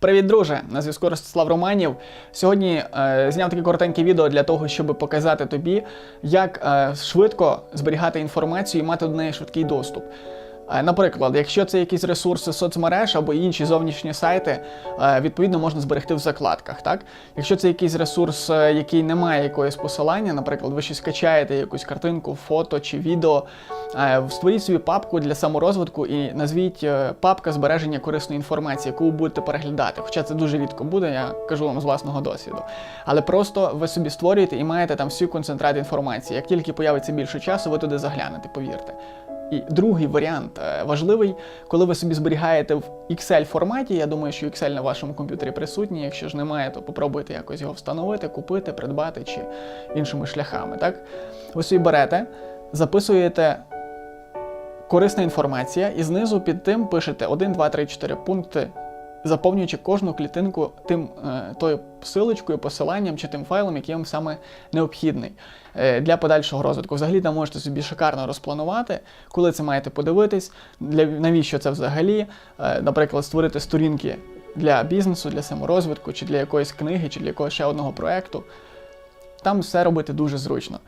Привіт, друже! На зв'язку Ростислав Романів. Сьогодні е, зняв таке коротеньке відео для того, щоб показати тобі, як е, швидко зберігати інформацію і мати до неї швидкий доступ. Е, Наприклад, якщо це якісь ресурси соцмереж або інші зовнішні сайти, е, відповідно можна зберегти в закладках. Так? Якщо це якийсь ресурс, е, який не має якоїсь посилання, наприклад, ви щось качаєте якусь картинку, фото чи відео, створіть собі папку для саморозвитку і назвіть папка збереження корисної інформації, яку ви будете переглядати. Хоча це дуже рідко буде, я кажу вам з власного досвіду. Але просто ви собі створюєте і маєте там всю концентрат інформації. Як тільки появиться більше часу, ви туди заглянете, повірте. І другий варіант е, важливий, коли ви собі зберігаєте в Excel форматі. Я думаю, що Excel на вашому комп'ютері присутній. Якщо ж немає, то попробуйте якось його встановити, купити, придбати чи іншими шляхами. Так? Ви собі берете, записуєте корисна інформація, і знизу під тим пишете 1, 2, 3, 4 пункти, заповнюючи кожну клітинку тим е, тою силочкою, посиланням чи тим файлом, який вам саме необхідний е, для подальшого розвитку. Взагалі там можете собі шикарно розпланувати, коли це маєте подивитись, для навіщо це взагалі, Е, наприклад, створити сторінки для бізнесу, для саморозвитку, чи для якоїсь книги, чи для якогось ще одного проекту. Там все робити дуже зручно.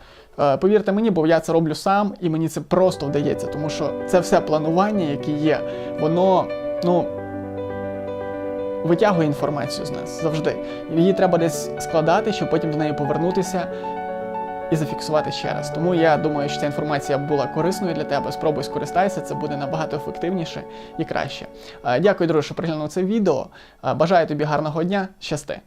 Повірте мені, бо я це роблю сам, і мені це просто вдається, тому що це все планування, яке є, воно ну, витягує інформацію з нас завжди. Її треба десь складати, щоб потім до неї повернутися і зафіксувати ще раз. Тому я думаю, що ця інформація була корисною для тебе. Спробуй скористайся, це буде набагато ефективніше і краще. Е, Дякую, друже, що приглянув це відео. Е, Бажаю тобі гарного дня. Щасти!